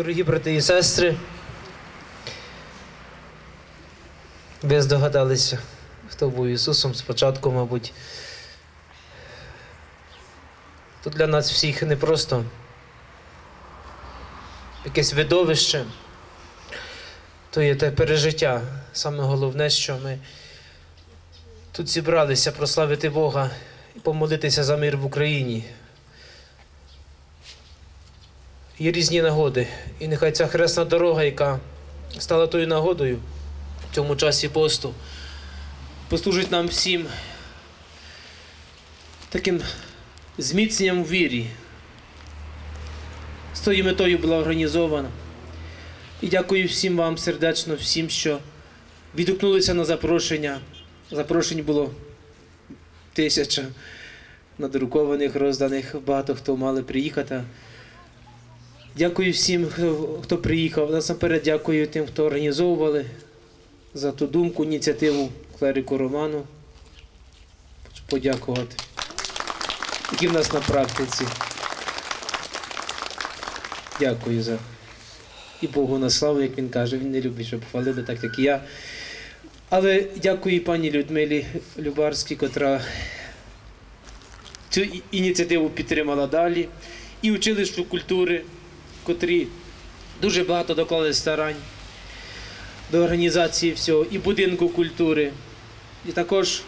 Дорогі брати і сестри, ви здогадалися, хто був Ісусом спочатку, мабуть. Тут для нас всіх не просто якесь видовище, то є те пережиття. Саме головне, що ми тут зібралися прославити Бога і помолитися за мир в Україні. Є різні нагоди. І нехай ця хресна дорога, яка стала тою нагодою в цьому часі посту, послужить нам всім таким зміцненням у вірі. З тою метою була організована. І дякую всім вам сердечно, всім, що відгукнулися на запрошення. Запрошень було тисяча надрукованих, розданих, багато хто мали приїхати. Дякую всім, хто- приїхав. Насамперед дякую тим, хто організовували за ту думку, ініціативу клерику Роману. Хочу подякувати. Які в нас на практиці. Дякую за. І Богу на славу, як він каже, він не любить, щоб хвалили так, як і я. Але дякую і пані Людмилі Любарській, котра цю ініціативу підтримала далі. І училищу культури, котрі дуже багато доклали старань до організації всього, і будинку культури, і також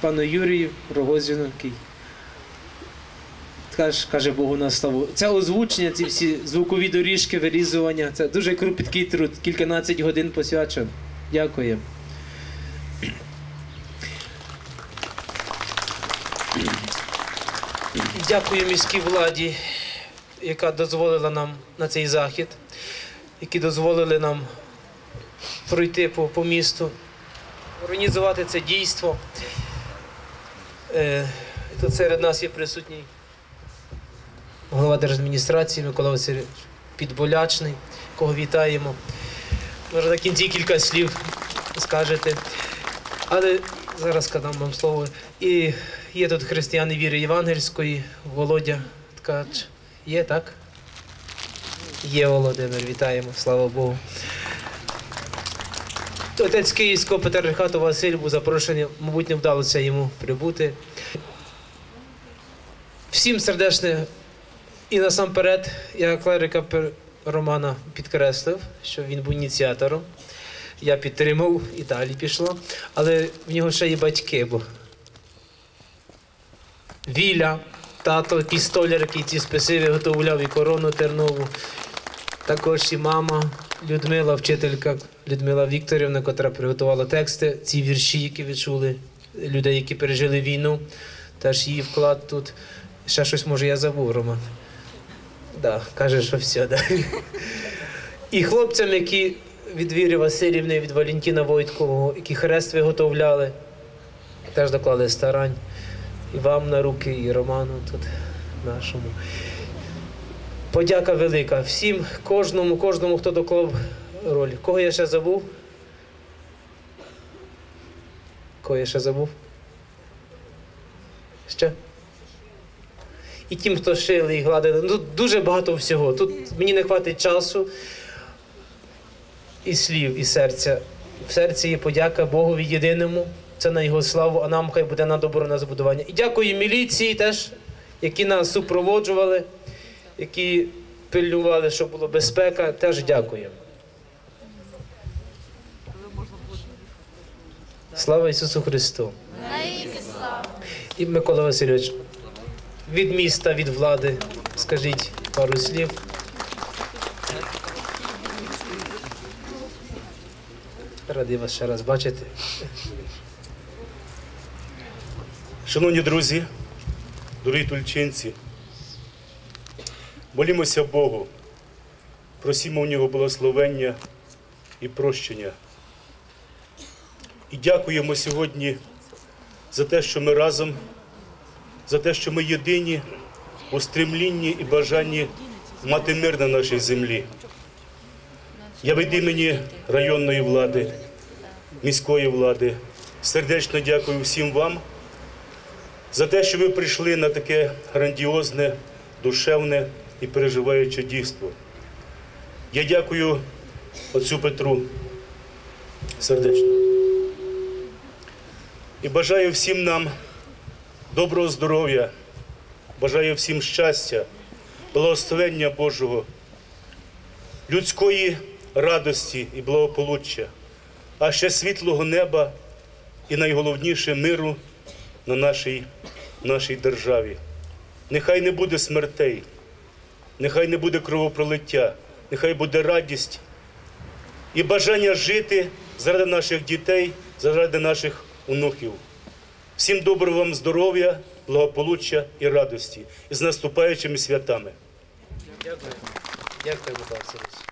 пану Юрію Рогозіну, який каже, каже Богу на славу. Це озвучення, ці всі звукові доріжки, вирізування. Це дуже кропіткий труд, кільканадцять годин посвячено. Дякую. Дякую міській владі, яка дозволила нам на цей захід, які дозволили нам пройти по, по місту, організувати це дійство. Е, тут серед нас є присутній голова держадміністрації Микола Васильович Підболячний, кого вітаємо. Може, на кінці кілька слів скажете. Але зараз скажу вам слово. І є тут християни віри євангельської, Володя Ткач. Є, так? Є Володимир, вітаємо, слава Богу. Отець Київського патріархату Василь був запрошений, мабуть, не вдалося йому прибути. Всім сердечне і насамперед я клерика Романа підкреслив, що він був ініціатором. Я підтримав і далі пішло. Але в нього ще є батьки, бо Віля, тато, який столяр, який ці списи виготовляв і корону тернову. Також і мама Людмила, вчителька Людмила Вікторівна, котра приготувала тексти, ці вірші, які ви чули, людей, які пережили війну. Теж її вклад тут. Ще щось може я забув, Роман. Да, каже, що все. Да. І хлопцям, які від Віри Васильівни, від Валентина Войткового, які хрест виготовляли, теж доклали старань. І вам на руки, і Роману тут нашому. Подяка велика всім, кожному, кожному, хто доклав роль. Кого я ще забув? Кого я ще забув? Ще? І тим, хто шили і гладили. Ну, дуже багато всього. Тут мені не вистачить часу і слів, і серця. В серці є подяка Богові єдиному. Це на його славу, а нам хай буде на добро на забудування. І дякую міліції теж, які нас супроводжували, які пильнували, щоб була безпека. Теж дякую. Слава Ісусу Христу! І Микола Васильович, від міста, від влади, скажіть пару слів. Радий вас ще раз бачити. Шановні друзі, дорогі тульчинці, молімося Богу, просімо у нього благословення і прощення. І дякуємо сьогодні за те, що ми разом, за те, що ми єдині у стремлінні і бажанні мати мир на нашій землі. Я від імені районної влади, міської влади сердечно дякую всім вам за те, що ви прийшли на таке грандіозне, душевне і переживаючи дійство. Я дякую отцю Петру сердечно. І бажаю всім нам доброго здоров'я, бажаю всім щастя, благословення Божого, людської радості і благополуччя, а ще світлого неба і найголовніше миру на нашій, нашій державі. Нехай не буде смертей, нехай не буде кровопролиття, нехай буде радість і бажання жити заради наших дітей, заради наших онуків. Всім доброго вам здоров'я, благополуччя і радості. І з наступаючими святами. Дякую. Дякую, Михайло Васильович.